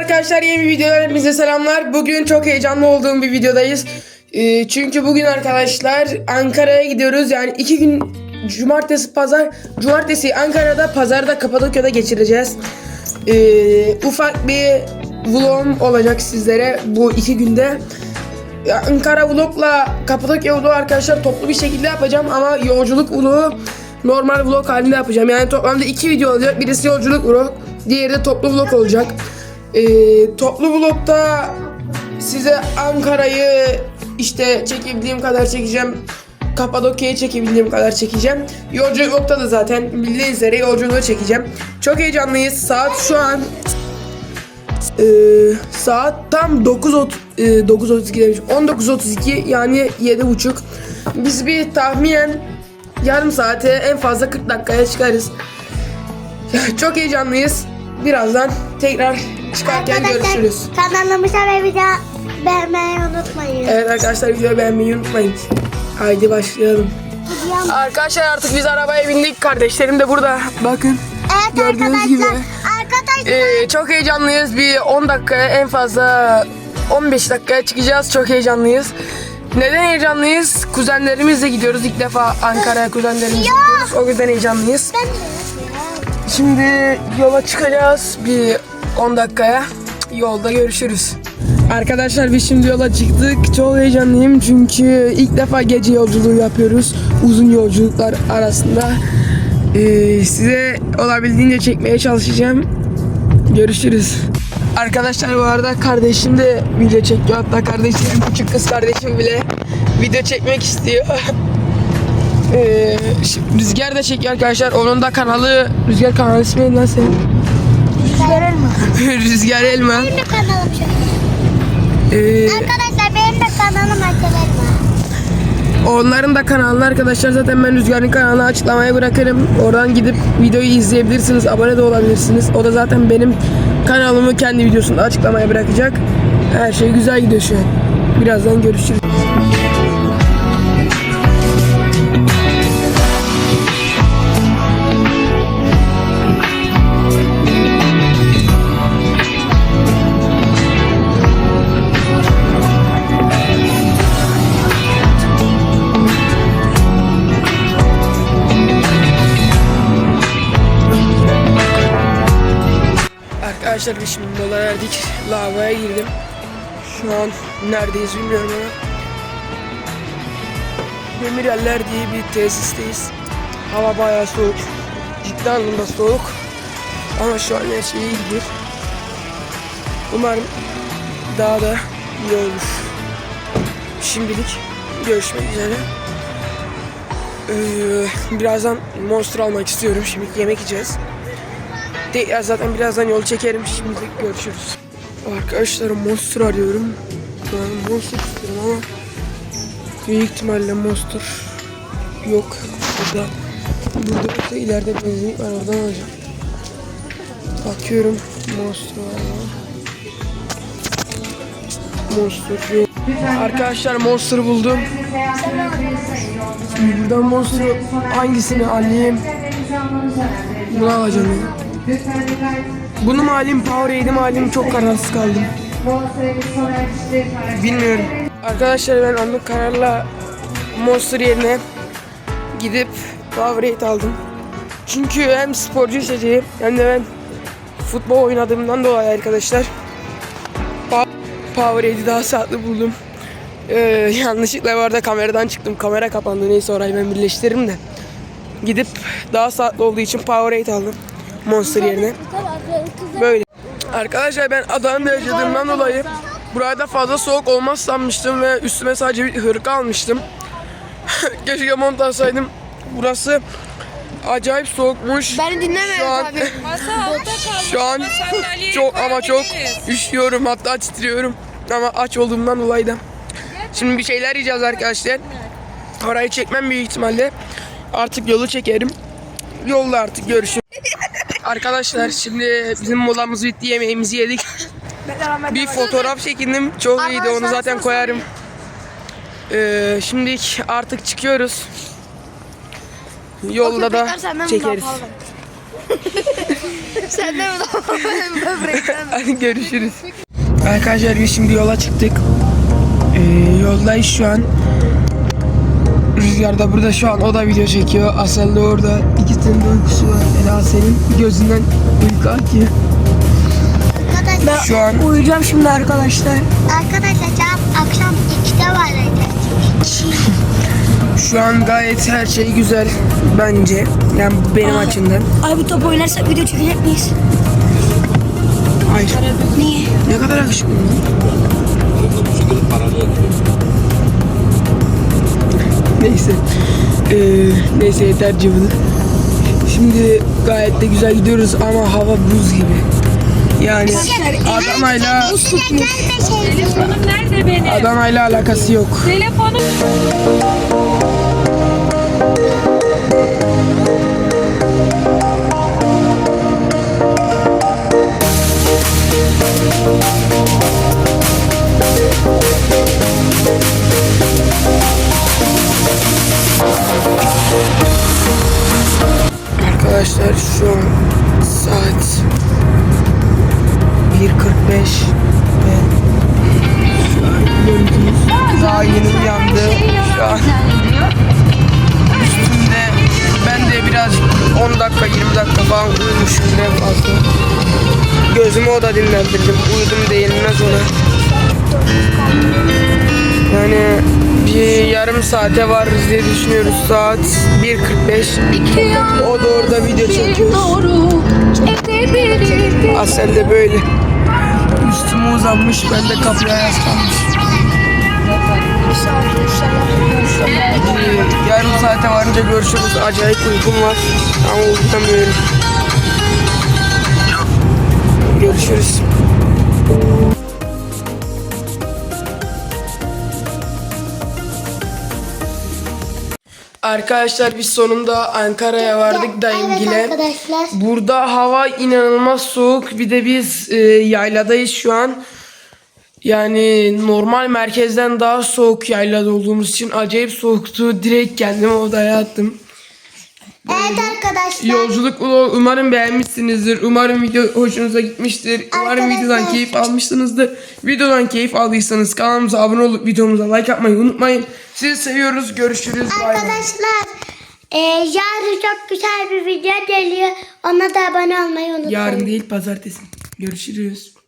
arkadaşlar yeni bir videodan hepinize selamlar. Bugün çok heyecanlı olduğum bir videodayız. Ee, çünkü bugün arkadaşlar Ankara'ya gidiyoruz. Yani iki gün cumartesi pazar. Cumartesi Ankara'da pazarda Kapadokya'da geçireceğiz. Ee, ufak bir vlogum olacak sizlere bu iki günde. Ankara vlogla Kapadokya vlogu arkadaşlar toplu bir şekilde yapacağım ama yolculuk vlogu normal vlog halinde yapacağım. Yani toplamda iki video olacak. Birisi yolculuk vlog, diğeri de toplu vlog olacak. Ee, toplu vlogda size Ankara'yı işte çekebildiğim kadar çekeceğim. Kapadokya'yı çekebildiğim kadar çekeceğim. Yolculuk vlogda da zaten bildiğiniz üzere yolculuğu çekeceğim. Çok heyecanlıyız. Saat şu an ee, saat tam 9.30 e, 9.32 demiş. 19.32 yani 7.30. Biz bir tahminen yarım saate en fazla 40 dakikaya çıkarız. Çok heyecanlıyız. Birazdan tekrar çıkarken görüşürüz. kanalımıza ve video beğenmeyi unutmayın. Evet arkadaşlar videoyu beğenmeyi unutmayın. Haydi başlayalım. Videom- Arkadaşlar artık biz arabaya bindik. Kardeşlerim de burada. Bakın. Evet Gördüğünüz arkadaşlar. gibi. Arkadaşlar. Ee, çok heyecanlıyız. Bir 10 dakikaya en fazla 15 dakikaya çıkacağız. Çok heyecanlıyız. Neden heyecanlıyız? Kuzenlerimizle gidiyoruz. İlk defa Ankara'ya kuzenlerimizle gidiyoruz. O yüzden heyecanlıyız. Ben Şimdi yola çıkacağız bir 10 dakikaya. Yolda görüşürüz. Arkadaşlar biz şimdi yola çıktık. Çok heyecanlıyım çünkü ilk defa gece yolculuğu yapıyoruz. Uzun yolculuklar arasında. Ee, size olabildiğince çekmeye çalışacağım. Görüşürüz. Arkadaşlar bu arada kardeşim de video çekiyor. Hatta kardeşim küçük kız kardeşim bile video çekmek istiyor. Ee, Rüzgar da çekiyor arkadaşlar. Onun da kanalı Rüzgar kanalı ismi lan senin? Rüzgar Elma. Rüzgar Elma. Benim de kanalım şöyle. Ee, Arkadaşlar benim de kanalım Açel Elma. onların da kanalını arkadaşlar zaten ben Rüzgar'ın kanalını açıklamaya bırakırım. Oradan gidip videoyu izleyebilirsiniz. Abone de olabilirsiniz. O da zaten benim kanalımı kendi videosunda açıklamaya bırakacak. Her şey güzel gidiyor şu an. Birazdan görüşürüz. Arkadaşlar biz şimdi mola verdik. Lavaboya girdim. Şu an neredeyiz bilmiyorum ama. Demireller diye bir tesisteyiz. Hava bayağı soğuk. Ciddi anlamda soğuk. Ama şu an her şey iyi gidiyor. Umarım daha da iyi olur. Şimdilik görüşmek üzere. Ee, birazdan monster almak istiyorum. Şimdi yemek yiyeceğiz. Tekrar zaten birazdan yol çekerim. Şimdi görüşürüz. Arkadaşlar monster arıyorum. An monster istiyorum ama büyük ihtimalle monster yok. Burada burada yoksa ileride benzinlik var oradan alacağım. Bakıyorum monster var mı? Monster yok. Arkadaşlar monster buldum. Buradan monster hangisini alayım? Bunu alacağım. Bunu mu alayım, Powerade'i mi alayım çok kararsız kaldım. Bilmiyorum. Arkadaşlar ben anlık kararla Monster yerine gidip Powerade aldım. Çünkü hem sporcu içeceği hem de ben futbol oynadığımdan dolayı arkadaşlar Powerade'i daha sağlıklı buldum. Ee, yanlışlıkla bu arada kameradan çıktım. Kamera kapandı. Neyse orayı ben birleştiririm de. Gidip daha sağlıklı olduğu için Powerade aldım. Monster yerine. Böyle. Arkadaşlar ben Adana'da yaşadığımdan dolayı burada fazla soğuk olmaz sanmıştım ve üstüme sadece bir hırka almıştım. Keşke mont alsaydım. Burası acayip soğukmuş. Beni dinleme Şu an- abi. Şu an çok ama çok üşüyorum hatta titriyorum. Ama aç olduğumdan dolayı da. Şimdi bir şeyler yiyeceğiz arkadaşlar. Orayı çekmem büyük ihtimalle. Artık yolu çekerim. Yolda artık görüşürüz. Arkadaşlar şimdi bizim molamız bitti yemeğimizi yedik. bir fotoğraf çekindim. Çok iyiydi onu zaten koyarım. Ee, şimdi artık çıkıyoruz. Yolda da çekeriz. Sen de mi? Hadi görüşürüz. Arkadaşlar biz şimdi yola çıktık. Ee, yoldayız şu an. Rüzgar da burada şu an o da video çekiyor. Asel de orada. İkisinin de uykusu var. Ela senin gözünden uyku akıyor. Arkadaşlar, Şu an Uyuyacağım şimdi arkadaşlar. arkadaşlar saat akşam 2'de var şu an gayet her şey güzel bence. Yani benim açımdan. Abi top oynarsak video çekecek miyiz? Hayır. Niye? Ne kadar yakışıklı. Neyse. Ee, neyse yeter cıvılık. Şimdi gayet de güzel gidiyoruz ama hava buz gibi. Yani Adana'yla Telefonum nerede benim? Adana'yla alakası yok. Telefonum Arkadaşlar şu an saat 1.45 ve şu an gördüğünüz daha yeni uyandı. Şu an üstümde ben de biraz 10 dakika 20 dakika falan uyumuşum en fazla. Gözümü o da dinlendirdim. Uyudum değilmez ona. Yani bir yarım saate varız diye düşünüyoruz. Saat 1.45. O da orada video çekiyoruz. Asel de böyle. Üstüme uzanmış, ben de kapıya yaslanmış. Ee, yarım saate varınca görüşürüz. Acayip uykum var. Ama uyutamıyorum. Görüşürüz. Arkadaşlar biz sonunda Ankara'ya vardık dayımgile. Evet arkadaşlar. Burada hava inanılmaz soğuk. Bir de biz e, yayladayız şu an. Yani normal merkezden daha soğuk yaylada olduğumuz için acayip soğuktu. Direkt kendimi odaya attım. Evet arkadaşlar. Yolculuk vlogu umarım beğenmişsinizdir. Umarım video hoşunuza gitmiştir. Umarım Arkadaşlar- videodan keyif almışsınızdır. Videodan keyif aldıysanız kanalımıza abone olup videomuza like atmayı unutmayın. Sizi seviyoruz. Görüşürüz. Arkadaşlar e, yarın çok güzel bir video geliyor. Ona da abone olmayı unutmayın. Yarın değil pazartesi. Görüşürüz.